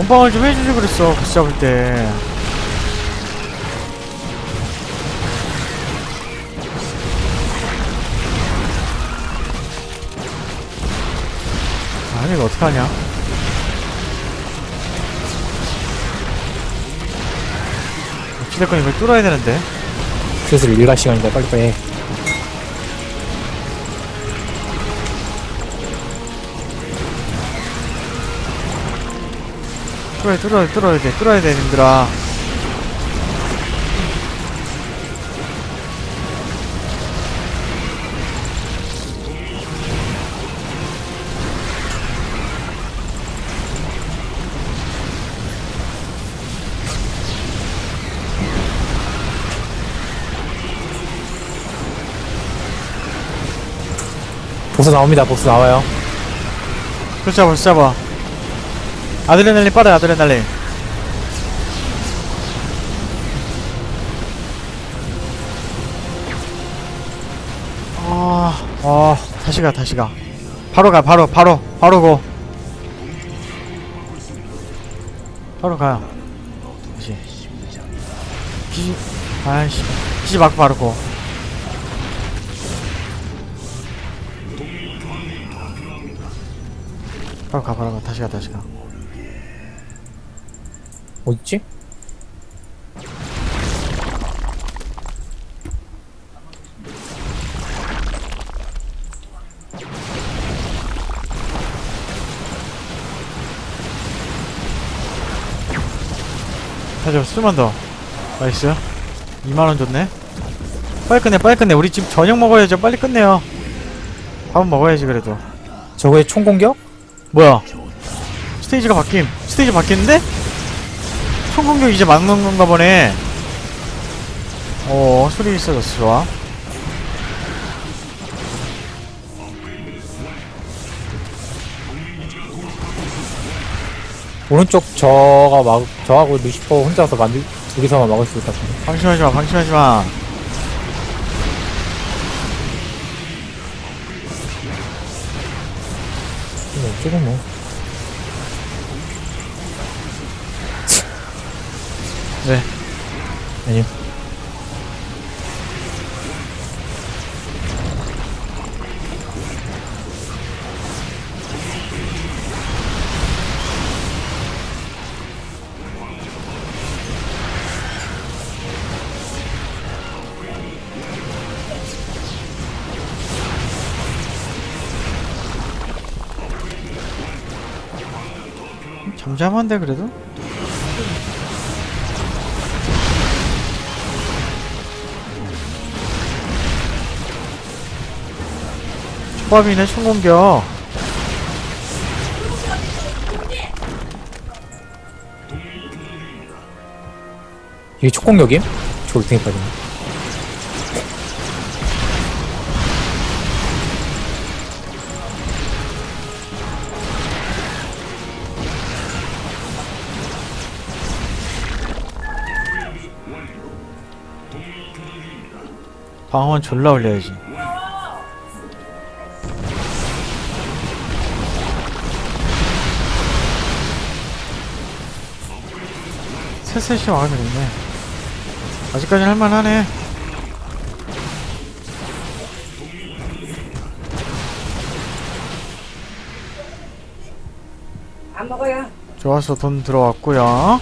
몸빵을 좀 해주지 그랬어 보스 잡을 때. 아니 이거 어떡하냐? 어찌됐건 이걸 뚫어야 되는데? 그래서 일갈 시간인데 빨리빨리 해. 뚫어야 뚫어야 뚫어야 돼 뚫어야 돼 님들아 보스 나옵니다. 보스 나와요. 보스 잡아 보스 잡아 아드레날린 빠르 아드레날린 아, 아, 다시 가, 다시 가. 바로 가, 바로, 바로, 바로 고. 바로 가요. 다시. 기지, 아이씨. 기지 맞고 바로 고. 바로 가, 바로 가. 다시 가, 다시 가. 어딨지? 하죠 수만 더. 나이스. 2만원 줬네. 빨리 끝내 빨리 끝내. 우리 지금 저녁 먹어야죠. 빨리 끝내요. 밥은 먹어야지 그래도. 저거의 총 공격? 뭐야? 스테이지가 바뀜. 스테이지 바뀌는데? 총 공격 이제 막는 건가 보네 어 소리 있어졌어 좋아 오른쪽 저가 막 저하고 루시퍼 혼자서 만들 둘이서만 막을 수 있을 것 같은데. 방심하지 마 방심하지마 뭐 어쩌고 뭐. 네 아니요. 잠잠한데 그래도? 초밥이네 총공격 이게 총 공격임? 저올 테니까 좀. 방어만 졸라 올려야지 셋셋이 와가지고 있네. 아직까지는 할만하네. 안 먹어요. 좋았어 돈 들어왔고요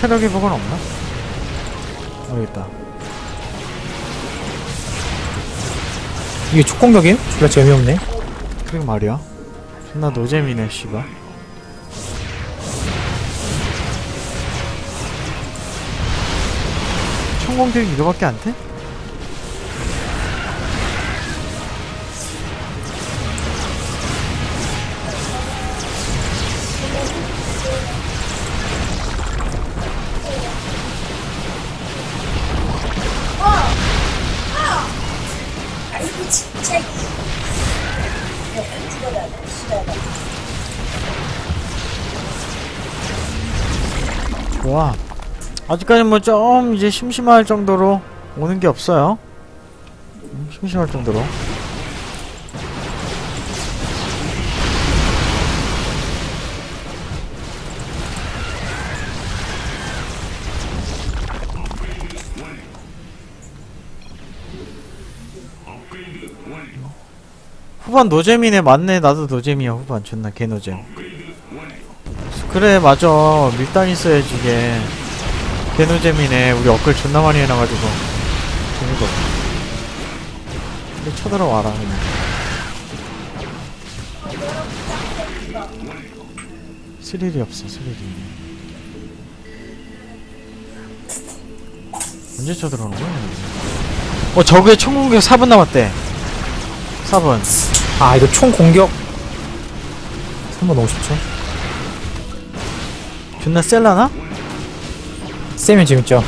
체력 회복은 없나? 있다 이게 총 공격임? 졸라 재미없네. 그게 말이야 존나 노잼이네 씨발 총공격이 이거밖에 안 돼? 좋아. 아직까지 뭐 좀 이제 심심할 정도로 오는 게 없어요. 음, 심심할 정도로. 후반 노잼이네. 맞네. 나도 노잼이야. 후반 존나 개노잼. 그래 맞아. 밀당 있어야지 이게. 개노잼이네. 우리 업글 존나 많이 해놔가지고. 없어 근데 쳐들어와라 그냥. 스릴이 없어 스릴이. 언제 쳐들어오는 거야? 어 저게 총공격 4분 남았대. 4분 아 이거 총 공격 3번 50초 존나 셀라나? 세면 재밌죠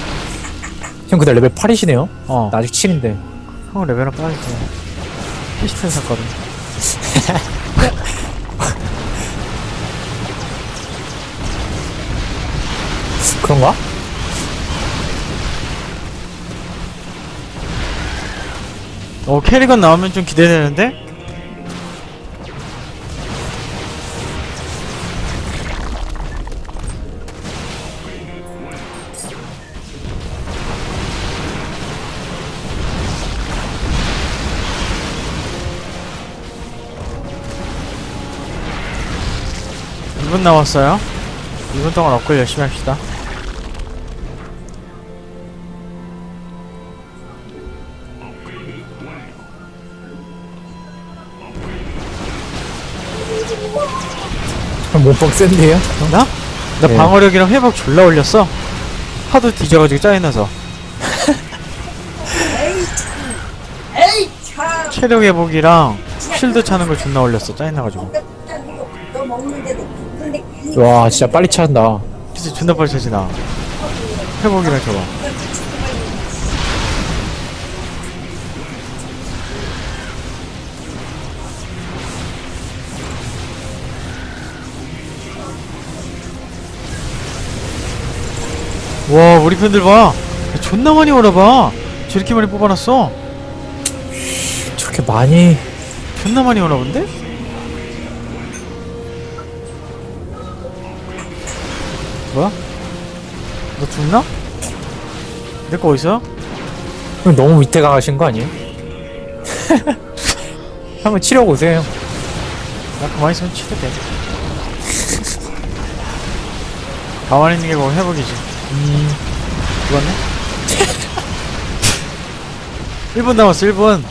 형 그날 레벨 8이시네요 어 나 아직 7인데 형 레벨업 빠졌지 피스텔 샀거든 그런가? 어 캐리건 나오면 좀 기대되는데? 이분 남았어요 2분 동안 업글 열심히 합시다 형 몸빵 센데요? 나? 나 네. 방어력이랑 회복 졸라 올렸어 하도 뒤져가지고 짜증나서 체력 회복이랑 쉴드 차는 걸 존나 올렸어 짜증나가지고 와 진짜 빨리 차한다. 진짜 존나 빨리 차지나? 회복이랑 저거. 와 우리 팬들 봐. 존나 많이 오나봐. 저렇게 많이 뽑아놨어. 저렇게 많이? 존나 많이 오나 본데? 뭐야? 너 죽나? 내 거 어디서? 형 너무 밑에 강하신 거 아니에요? 한번 치려고 오세요 형 나 가만히 있으면 치대 가만히 있는 게 뭐 회복이지 음, 죽었네? 1분 남았어 1분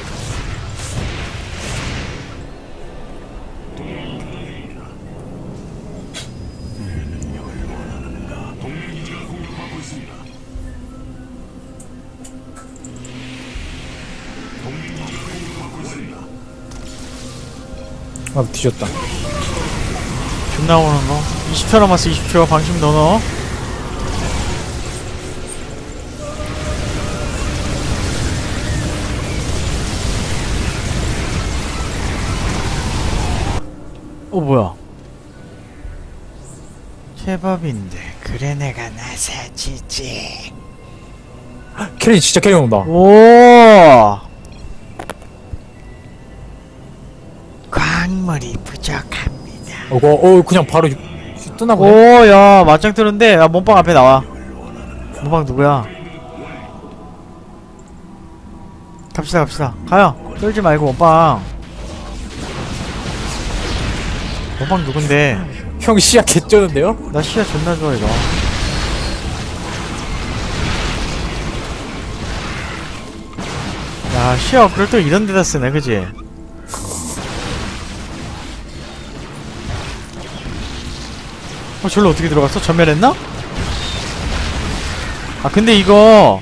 아 뒤졌다. 존나 오는 거. 20초 남았어 20초. 방심 넣어. 어 뭐야? 제법인데 그래 내가 나사지지. 캐리 진짜 캐리 온다. 오 광물이 부족합니다. 어거 어 그냥 바로 뜨나 보네. 오야 맞짱 뜨는데? 야 몸빵 앞에 나와. 몸빵 누구야? 갑시다 갑시다. 가요. 떨지 말고 몸빵. 몸빵 누군데? 형 시야 개쩌는데요? 나 시야 존나 좋아 이거. 야 시야 업그레이드 또 이런 데다 쓰네 그지 어 절로 어떻게 들어갔어? 전멸했나? 아 근데 이거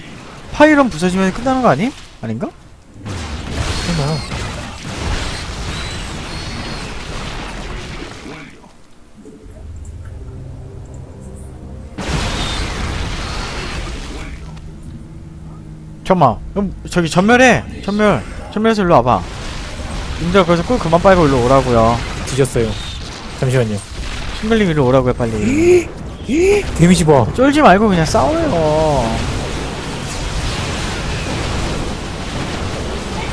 파이런 부서지면 끝나는 거 아님? 아닌가? 괜찮아 잠깐만 그럼 저기 전멸해 전멸 전멸해서 일로 와봐 님들 거기서 꿀 그만 빨고 일로 오라고요 뒤졌어요. 잠시만요. 신글링 일로 오라고요 빨리. 데미지 봐. 쫄지 말고 그냥 싸워요.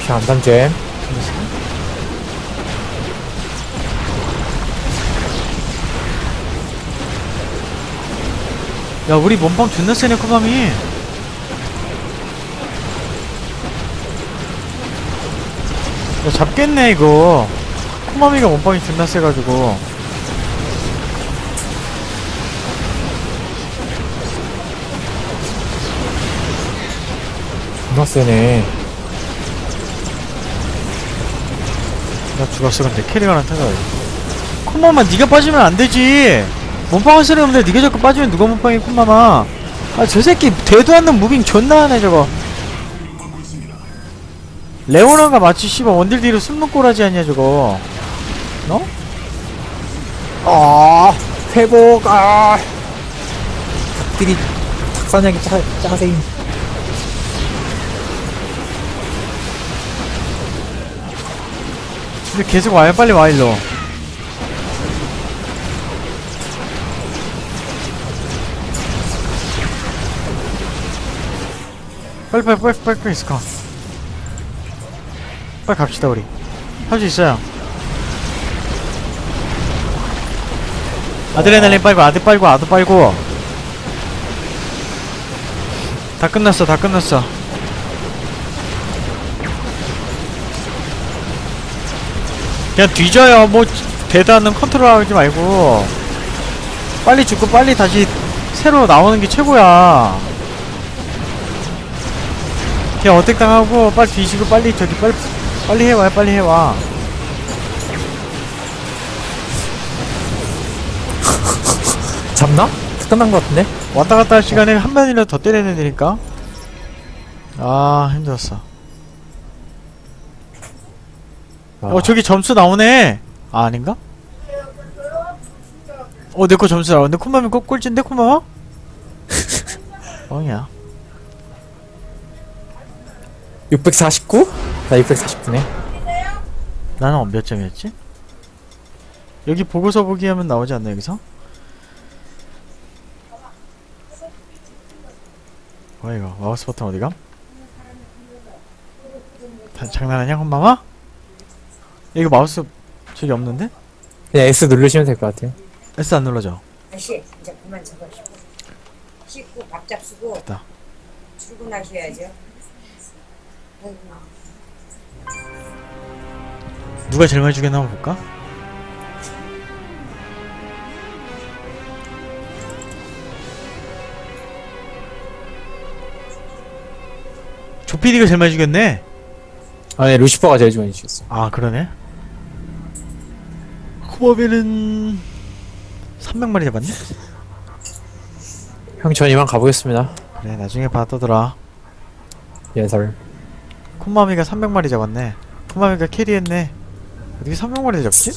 피 안 담잼. 야 우리 몸빵 존나 세네 코밤이. 야 잡겠네 이거. 코마미가 몸빵이 존나 세가지고 존나 세네. 나 죽었어 근데 캐리가 나타나 콤마마 니가 빠지면 안 되지 몸빵을 쓰려 없는데 니가 자꾸 빠지면 누가 몸빵이 콤마마 아저 새끼 되도 않는 무빙 존나 하네 저거 레오나가 마치 씨발 원딜 뒤로 숨는 꼬라지 아니야 저거 너? 아, 회복, 아. 닭들이 닭사냥이 짜, 짜세임. 근데 계속 와요. 빨리 와 일로. 빨리 빨리 빨리 빨리 빨리 있어 빨리 갑시다 우리. 할 수 있어요. 아드레날린 빨고 아드 빨고 아드 빨고. 다 끝났어 다 끝났어 그냥 뒤져요. 뭐 대단한 컨트롤 하지 말고. 빨리 죽고 빨리 다시 새로 나오는 게 최고야. 그냥 어택 당하고 빨리 뒤지고 빨리 저기 빨리 빨리 해와 빨리 해와. 잡나? 끝난 것 같은데? 왔다 갔다 할 시간에 한 번이라도 더 때려야 되니까. 아 힘들었어 아, 어 저기 점수 나오네 아 아닌가? 어 내 거 점수 나오는데 꼴 꼴찌인데 쿤마마? 뻥이야 649? 나 649네. 나는 몇 점이었지? 여기 보고서 보기 하면 나오지 않나 여기서? 뭐야 이거 마우스 버튼 어디감? 다, 장난하냐 홈마마? 이거 마우스 저기 없는데? 그냥 S 누르시면 될 것 같아요. S 안 눌러져 다시 이제 그만 잡아 씻고 밥 잡수고 됐다. 출근하셔야죠 아이고. 누가 제일 많이 죽였나 한번 볼까? 조피디가 제일 많이 죽였네 아, 네, 루시퍼가 제일 많이 주셨어. 아 그러네 코바비는 300마리 잡았네? 형, 전 이만 가보겠습니다. 그래 나중에 봐떠더라 예설. 콧마미가 300마리 잡았네 콧마미가 캐리했네 어떻게 300마리 잡지?